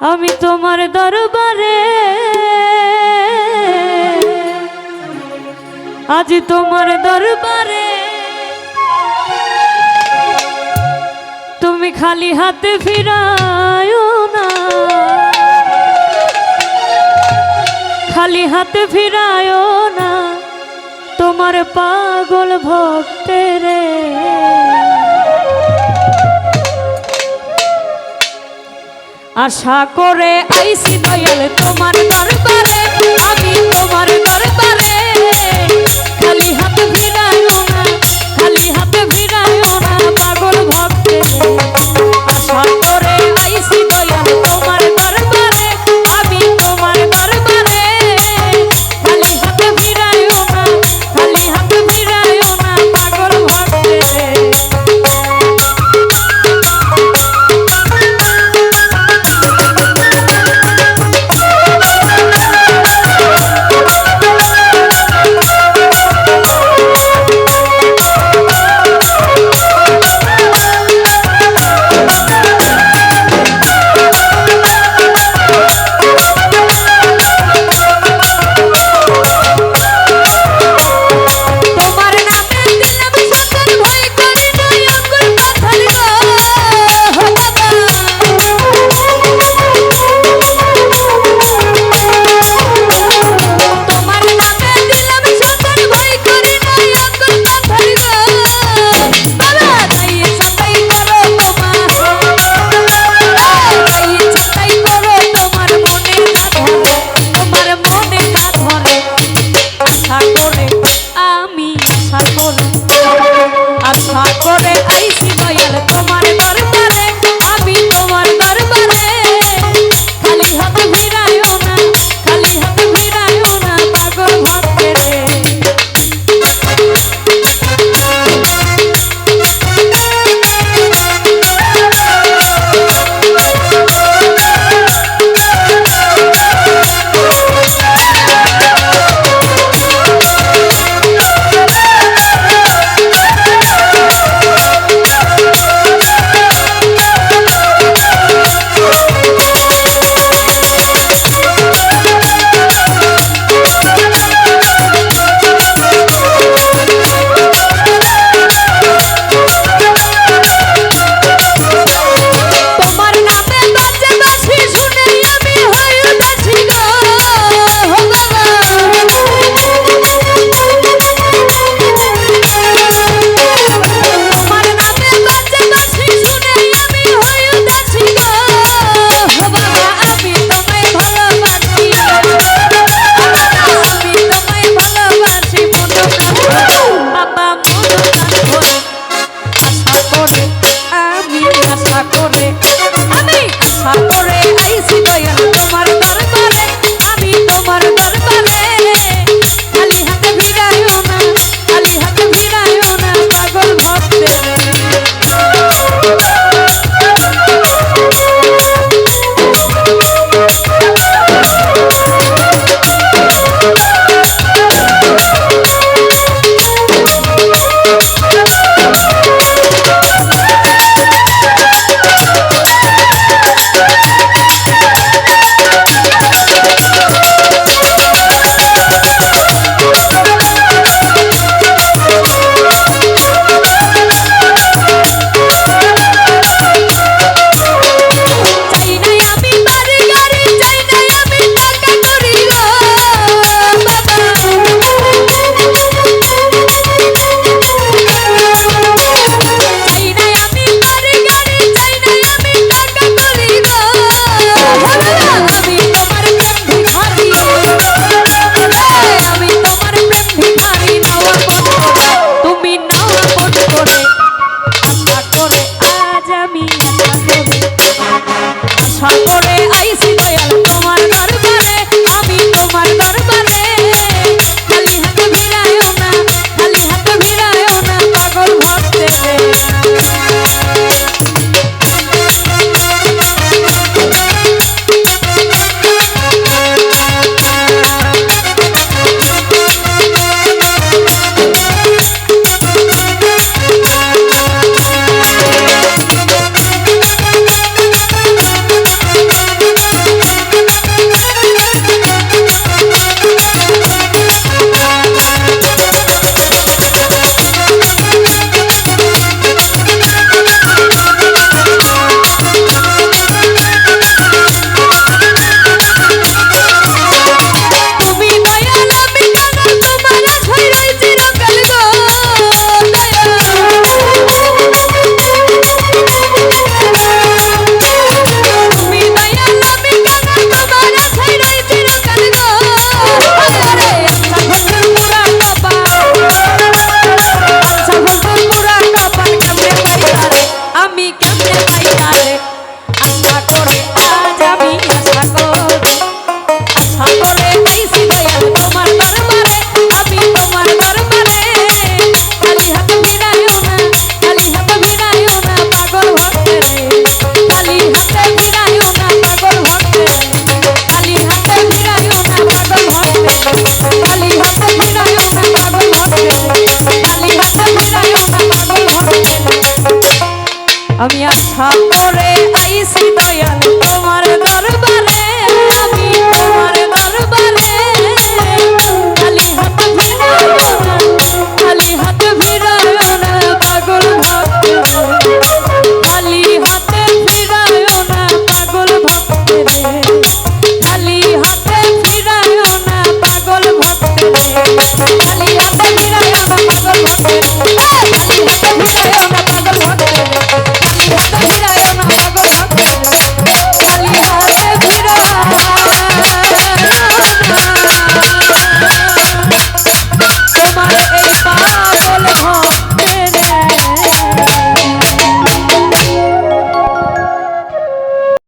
আমি তোমার দরবারে। আজ তোমার দরবারে। তুমি খালি হাতে ফিরায় না। খালি হাতে ফিরায় না। তোমার পাগল ভক্তের। রে আশা করে আইসি দয়াল তোমার দরবারে আমি তোমার দরবারে। আইসি দয়াল তোমার